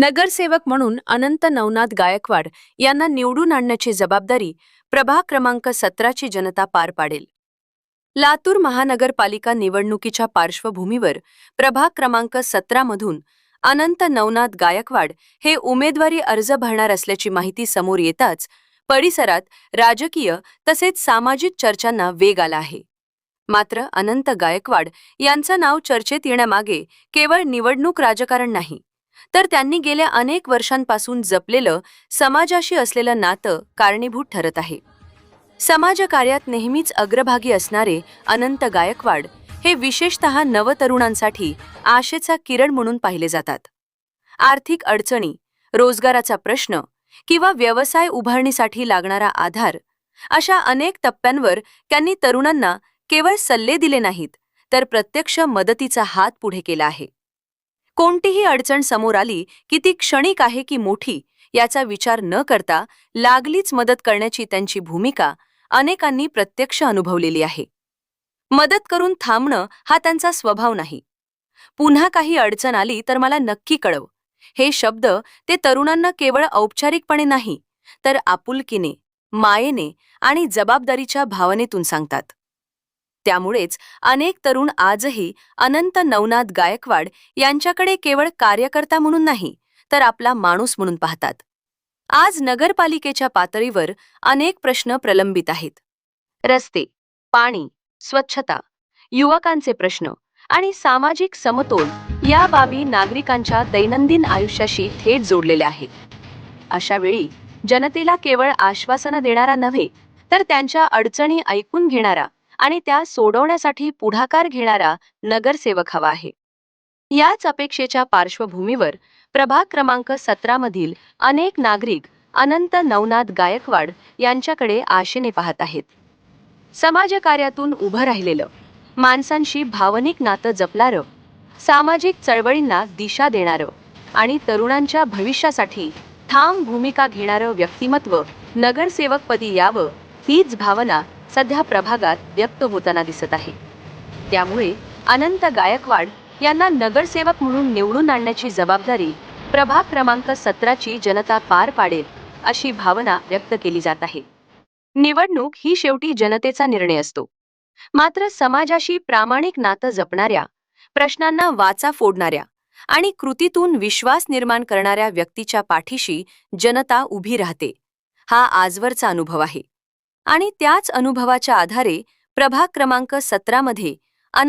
नगरसेवक म्हणून अनंत नवनाथ गायकवाड यांना निवडून आणण्याची जबाबदारी प्रभाग क्रमांक सतराची जनता पार पाडेल. लातूर महानगरपालिका निवडणुकीच्या पार्श्वभूमीवर प्रभाग क्रमांक सतरामधून अनंत नवनाथ गायकवाड हे उमेदवारी अर्ज भरणार असल्याची माहिती समोर येताच परिसरात राजकीय तसेच सामाजिक चर्चांना वेग आला आहे. मात्र अनंत गायकवाड यांचं नाव चर्चेत येण्यामागे केवळ निवडणूक राजकारण नाही तर त्यांनी गेल्या अनेक वर्षांपासून जपलेलं समाजाशी असलेलं नातं कारणीभूत ठरत आहे. समाजकार्यात नेहमीच अग्रभागी असणारे अनंत गायकवाड हे विशेषतः नवतरुणांसाठी आशेचा किरण म्हणून पाहिले जातात. आर्थिक अडचणी रोजगाराचा प्रश्न किंवा व्यवसाय उभारणीसाठी लागणारा आधार अशा अनेक टप्प्यांवर त्यांनी तरुणांना केवळ सल्ले दिले नाहीत तर प्रत्यक्ष मदतीचा हात पुढे केला आहे. कोणतीही अडचण समोर आली की ती क्षणिक आहे की मोठी याचा विचार न करता लागलीच मदत करण्याची त्यांची भूमिका अनेकांनी प्रत्यक्ष अनुभवलेली आहे. मदत करून थांबणं हा त्यांचा स्वभाव नाही. पुन्हा काही अडचण आली तर मला नक्की कळव. हे शब्द ते तरुणांना केवळ औपचारिकपणे नाही तर आपुलकीने मायेने आणि जबाबदारीच्या भावनेतून सांगतात. त्यामुळेच अनेक तरुण आजही अनंत नवनाथ गायकवाड यांच्याकडे केवळ कार्यकर्ता म्हणून नाही तर आपला माणूस म्हणून पाहतात. आज नगरपालिकेच्या पातळीवर अनेक प्रश्न प्रलंबित आहेत. रस्ते पाणी स्वच्छता युवकांचे प्रश्न आणि सामाजिक समतोल या बाबी नागरिकांच्या दैनंदिन आयुष्याशी थेट जोडलेल्या आहेत. अशा वेळी जनतेला केवळ आश्वासनं देणारा नव्हे तर त्यांच्या अडचणी ऐकून घेणारा आणि त्या सोडवण्यासाठी पुढाकार घेणारा नगरसेवक हवा आहे. याच अपेक्षेच्या पार्श्वभूमीवर प्रभाग क्रमांक सतरामधील अनेक नागरिक अनंत नवनाथ गायकवाड यांच्याकडे आशेने पाहत आहेत. समाजकार्यातून उभं राहिलेलं माणसांशी भावनिक नातं जपणारं सामाजिक चळवळींना दिशा देणारं आणि तरुणांच्या भविष्यासाठी ठाम भूमिका घेणारं व्यक्तिमत्व नगरसेवकपदी यावं हीच भावना सध्या प्रभागात व्यक्त होताना दिसत आहे. त्यामुळे अनंत गायकवाड यांना नगरसेवक म्हणून निवडून आणण्याची जबाबदारी प्रभाग क्रमांक सतराची जनता पार पाडेल अशी भावना व्यक्त केली जात आहे. निवडणूक ही शेवटी जनतेचा निर्णय असतो. मात्र समाजाशी प्रामाणिक नातं जपणाऱ्या प्रश्नांना वाचा फोडणाऱ्या आणि कृतीतून विश्वास निर्माण करणाऱ्या व्यक्तीच्या पाठीशी जनता उभी राहते हा आजवरचा अनुभव आहे. आणि त्याच अनुभवाच्या आधारे प्रभाग क्रमांक सतरामध्ये